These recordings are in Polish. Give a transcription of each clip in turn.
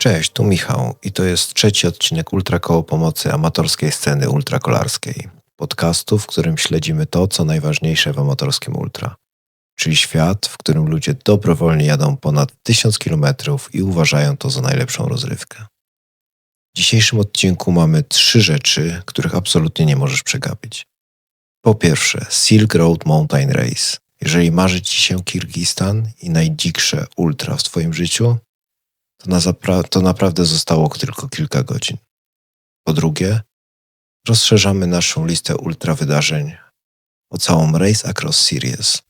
Cześć, tu Michał i to jest trzeci odcinek Ultra Koło Pomocy amatorskiej sceny ultrakolarskiej. Podcastu, w którym śledzimy to, co najważniejsze w amatorskim ultra. Czyli świat, w którym ludzie dobrowolnie jadą ponad 1000 km i uważają to za najlepszą rozrywkę. W dzisiejszym odcinku mamy trzy rzeczy, których absolutnie nie możesz przegapić. Po pierwsze, Silk Road Mountain Race. Jeżeli marzy Ci się Kirgistan i najdziksze ultra w Twoim życiu, to, na to naprawdę zostało tylko kilka godzin. Po drugie, rozszerzamy naszą listę ultra wydarzeń o całą Race Across Series.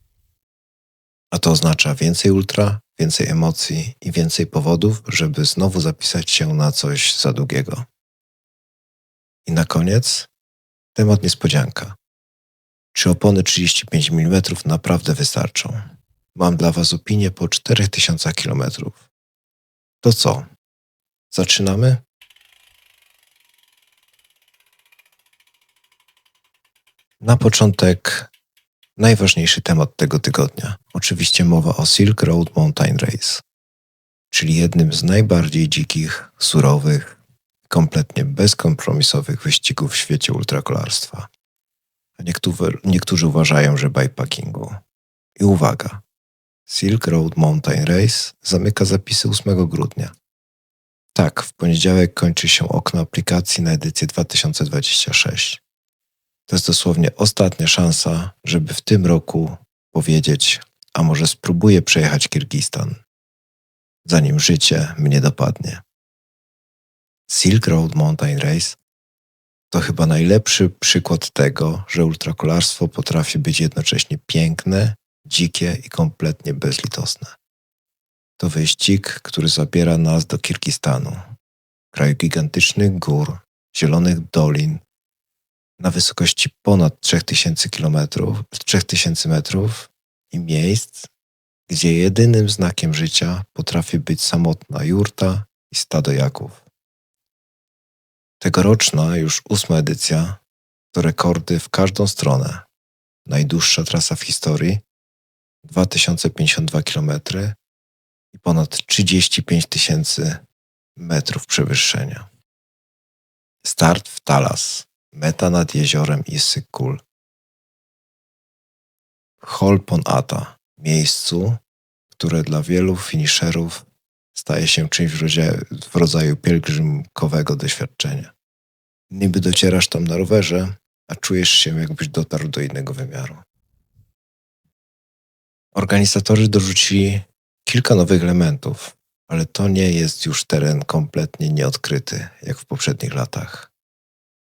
A to oznacza więcej ultra, więcej emocji i więcej powodów, żeby znowu zapisać się na coś za długiego. I na koniec temat niespodzianka. Czy opony 35 mm naprawdę wystarczą? Mam dla Was opinię po 4000 km. To co? Zaczynamy? Na początek najważniejszy temat tego tygodnia. Oczywiście mowa o Silk Road Mountain Race, czyli jednym z najbardziej dzikich, surowych, kompletnie bezkompromisowych wyścigów w świecie ultrakolarstwa. A niektórzy, niektórzy uważają, że bikepackingu. I uwaga, Silk Road Mountain Race zamyka zapisy 8 grudnia. Tak, w poniedziałek kończy się okno aplikacji na edycję 2026. To jest dosłownie ostatnia szansa, żeby w tym roku powiedzieć, a może spróbuję przejechać Kirgistan, zanim życie mnie dopadnie. Silk Road Mountain Race to chyba najlepszy przykład tego, że ultrakolarstwo potrafi być jednocześnie piękne, dzikie i kompletnie bezlitosne. To wyścig, który zabiera nas do Kirgistanu, kraju gigantycznych gór, zielonych dolin, na wysokości ponad 3000 km, 3000 metrów i miejsc, gdzie jedynym znakiem życia potrafi być samotna jurta i stado jaków. Tegoroczna, już ósma edycja, to rekordy w każdą stronę. Najdłuższa trasa w historii 2052 km i ponad 35 tysięcy metrów przewyższenia. Start w Talas, meta nad jeziorem Isyk-Kul. Holpon Ata, miejscu, które dla wielu finisherów staje się czymś w rodzaju, w rodzaju pielgrzymkowego doświadczenia. Niby docierasz tam na rowerze, a czujesz się jakbyś dotarł do innego wymiaru. Organizatorzy dorzucili kilka nowych elementów, ale to nie jest już teren kompletnie nieodkryty, jak w poprzednich latach.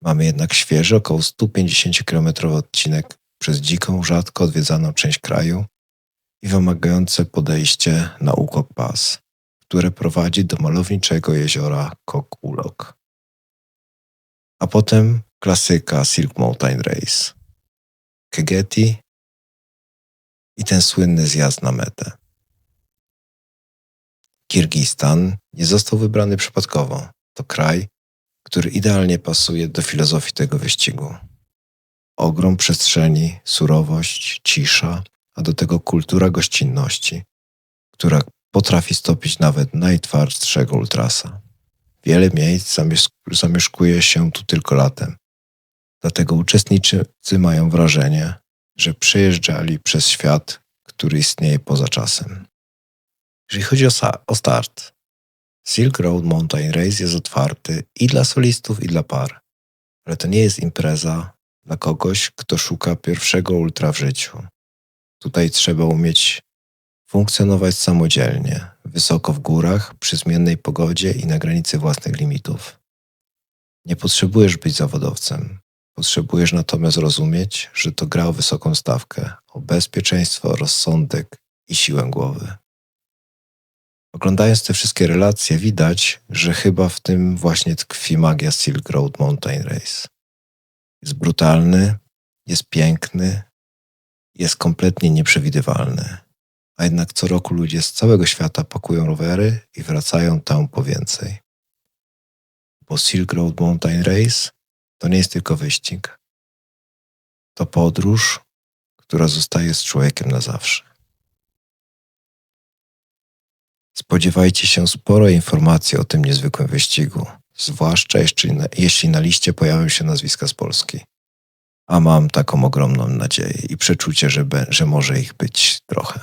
Mamy jednak świeży, około 150 km odcinek przez dziką, rzadko odwiedzaną część kraju i wymagające podejście na Ukok Pass, które prowadzi do malowniczego jeziora Kok Ulok. A potem klasyka Silk Mountain Race. Kegeti i ten słynny zjazd na metę. Kirgistan nie został wybrany przypadkowo. To kraj, który idealnie pasuje do filozofii tego wyścigu. Ogrom przestrzeni, surowość, cisza, a do tego kultura gościnności, która potrafi stopić nawet najtwardszego ultrasa. Wiele miejsc zamieszkuje się tu tylko latem. Dlatego uczestnicy mają wrażenie, że przejeżdżali przez świat, który istnieje poza czasem. Jeżeli chodzi o, o start, Silk Road Mountain Race jest otwarty i dla solistów, i dla par. Ale to nie jest impreza dla kogoś, kto szuka pierwszego ultra w życiu. Tutaj trzeba umieć funkcjonować samodzielnie, wysoko w górach, przy zmiennej pogodzie i na granicy własnych limitów. Nie potrzebujesz być zawodowcem. Potrzebujesz natomiast rozumieć, że to gra o wysoką stawkę, o bezpieczeństwo, rozsądek i siłę głowy. Oglądając te wszystkie relacje, widać, że chyba w tym właśnie tkwi magia Silk Road Mountain Race. Jest brutalny, jest piękny, jest kompletnie nieprzewidywalny. A jednak co roku ludzie z całego świata pakują rowery i wracają tam po więcej. Bo Silk Road Mountain Race to nie jest tylko wyścig. To podróż, która zostaje z człowiekiem na zawsze. Spodziewajcie się sporo informacji o tym niezwykłym wyścigu, zwłaszcza jeśli na, liście pojawią się nazwiska z Polski. A mam taką ogromną nadzieję i przeczucie, że, że może ich być trochę.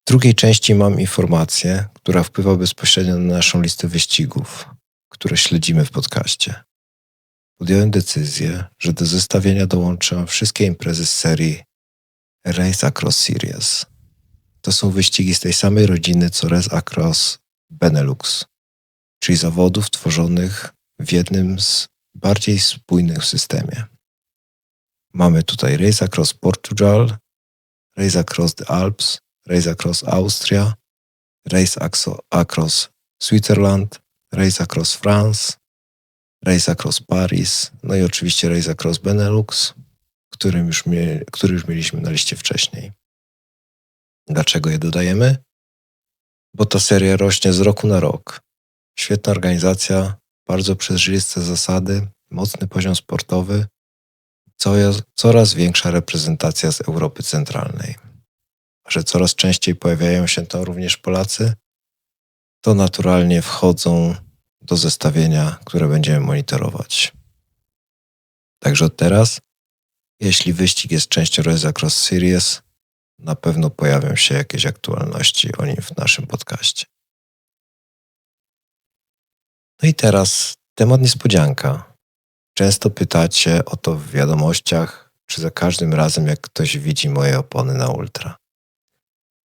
W drugiej części mam informację, która wpływa bezpośrednio na naszą listę wyścigów, które śledzimy w podcaście. Podjąłem decyzję, że do zestawienia dołączę wszystkie imprezy z serii Race Across Series. To są wyścigi z tej samej rodziny co Race Across Benelux, czyli zawodów tworzonych w jednym z bardziej spójnych systemie. Mamy tutaj Race Across Portugal, Race Across the Alps, Race Across Austria, Race Across Switzerland, Race Across France, Race Across Paris, no i oczywiście Race Across Benelux, którym już który już mieliśmy na liście wcześniej. Dlaczego je dodajemy? Bo ta seria rośnie z roku na rok. Świetna organizacja, bardzo przezroczyste zasady, mocny poziom sportowy, coraz większa reprezentacja z Europy Centralnej. Że coraz częściej pojawiają się tam również Polacy, to naturalnie wchodzą do zestawienia, które będziemy monitorować. Także od teraz, jeśli wyścig jest częścią Race Across Series, na pewno pojawią się jakieś aktualności o nim w naszym podcaście. No i teraz temat niespodzianka. Często pytacie o to w wiadomościach, czy za każdym razem, jak ktoś widzi moje opony na ultra.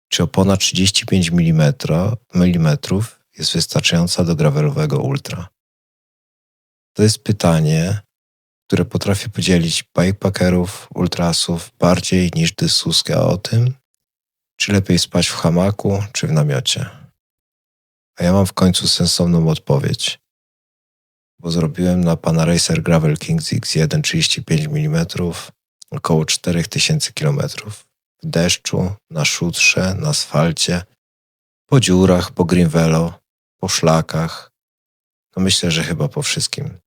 Czy opona 35 mm, mm jest wystarczająca do gravelowego ultra? To jest pytanie, które potrafi podzielić bikepackerów, ultrasów bardziej niż dyskusja o tym, czy lepiej spać w hamaku, czy w namiocie. A ja mam w końcu sensowną odpowiedź, bo zrobiłem na Pana Racer Gravel Kings X1 35 mm około 4000 km. W deszczu, na szutrze, na asfalcie, po dziurach, po greenvelo, po szlakach. No myślę, że chyba po wszystkim.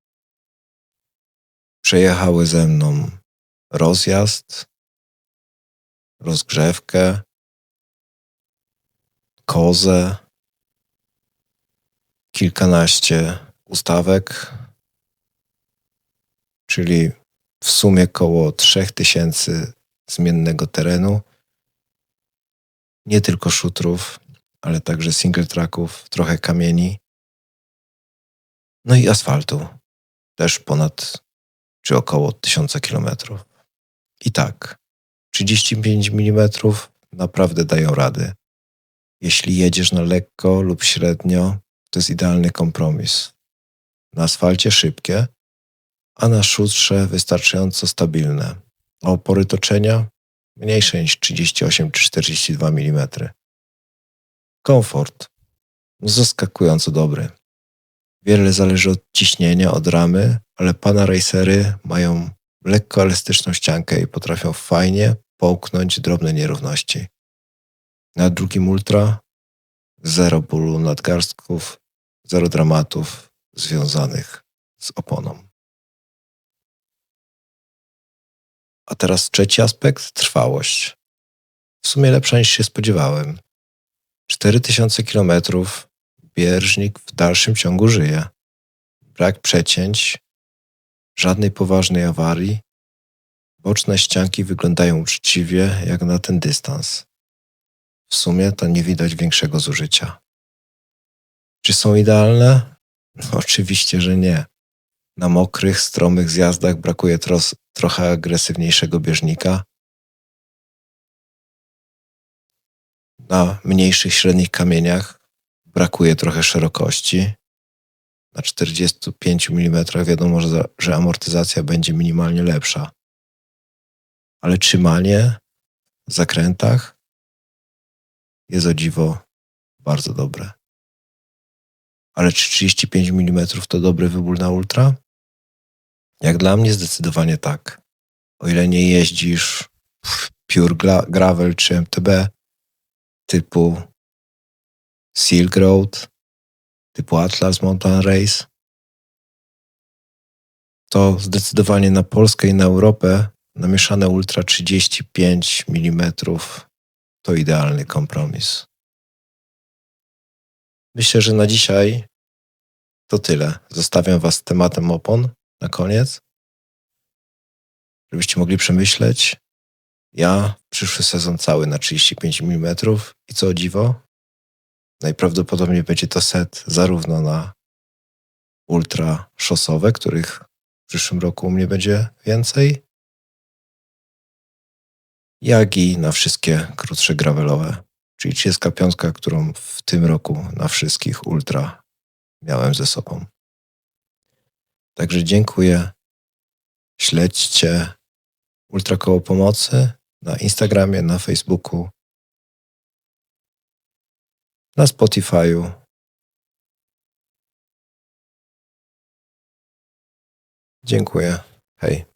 Przejechały ze mną rozjazd, rozgrzewkę, kozę, kilkanaście ustawek, czyli w sumie około 3000 zmiennego terenu. Nie tylko szutrów, ale także single tracków, trochę kamieni. No i asfaltu. Też ponad czy około 1000 kilometrów. I tak, 35 mm naprawdę dają rady. Jeśli jedziesz na lekko lub średnio, to jest idealny kompromis. Na asfalcie szybkie, a na szutrze wystarczająco stabilne. A opory toczenia mniejsze niż 38 czy 42 mm. Komfort zaskakująco dobry. Wiele zależy od ciśnienia, od ramy, ale pana racery mają lekko elastyczną ściankę i potrafią fajnie połknąć drobne nierówności. Na drugim ultra zero bólu nadgarstków, zero dramatów związanych z oponą. A teraz trzeci aspekt trwałość. W sumie lepsza niż się spodziewałem. 4000 kilometrów bieżnik w dalszym ciągu żyje. Brak przecięć, żadnej poważnej awarii. Boczne ścianki wyglądają uczciwie jak na ten dystans. W sumie to nie widać większego zużycia. Czy są idealne? No, oczywiście, że nie. Na mokrych, stromych zjazdach brakuje tros, trochę agresywniejszego bieżnika. Na mniejszych, średnich kamieniach brakuje trochę szerokości. Na 45 mm wiadomo, że, że amortyzacja będzie minimalnie lepsza. Ale trzymanie w zakrętach jest o dziwo bardzo dobre. Ale czy 35 mm to dobry wybór na ultra? Jak dla mnie zdecydowanie tak. O ile nie jeździsz w Pure Gravel czy MTB typu Silk Road, typu Atlas Mountain Race, to zdecydowanie na Polskę i na Europę namieszane ultra 35 mm to idealny kompromis. Myślę, że na dzisiaj to tyle. Zostawiam Was tematem opon na koniec, żebyście mogli przemyśleć. Ja przyszły sezon cały na 35 mm i co dziwo, najprawdopodobniej będzie to set zarówno na ultra szosowe, których w przyszłym roku u mnie będzie więcej, jak i na wszystkie krótsze gravelowe, czyli 35, którą w tym roku na wszystkich ultra miałem ze sobą. Także dziękuję. Śledźcie Ultra Koło Pomocy na Instagramie, na Facebooku, na Spotify'u. Dziękuję. Hej.